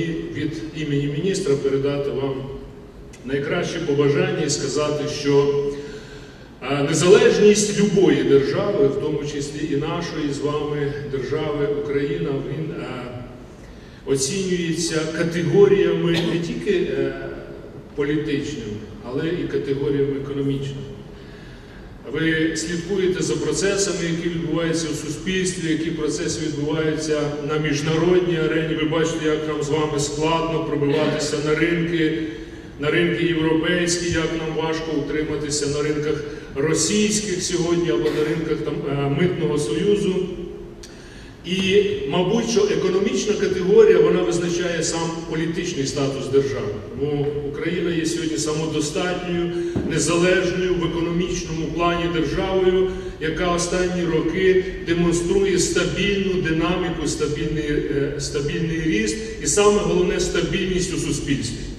мені від імені міністра передати вам найкращі побажання і сказати, що незалежність любої держави, в тому числі і нашої з вами держави Україна, він оцінюється категоріями не тільки е, політичними, але і категоріями економічними. Ви слідкуєте за процесами, які відбуваються у суспільстві, які процеси відбуваються на міжнародній арені. Ви бачите, як нам з вами складно пробиватися на ринки, на ринки європейські, як нам важко утриматися на ринках російських сьогодні або на ринках там, е, митного союзу. І, мабуть, що економічна категорія вона визначає сам політичний статус держави. Тому Україна є сьогодні самодостатньою, незалежною в економічному плані державою, яка останні роки демонструє стабільну динаміку, стабільний, е, стабільний ріст і саме головне стабільність у суспільстві.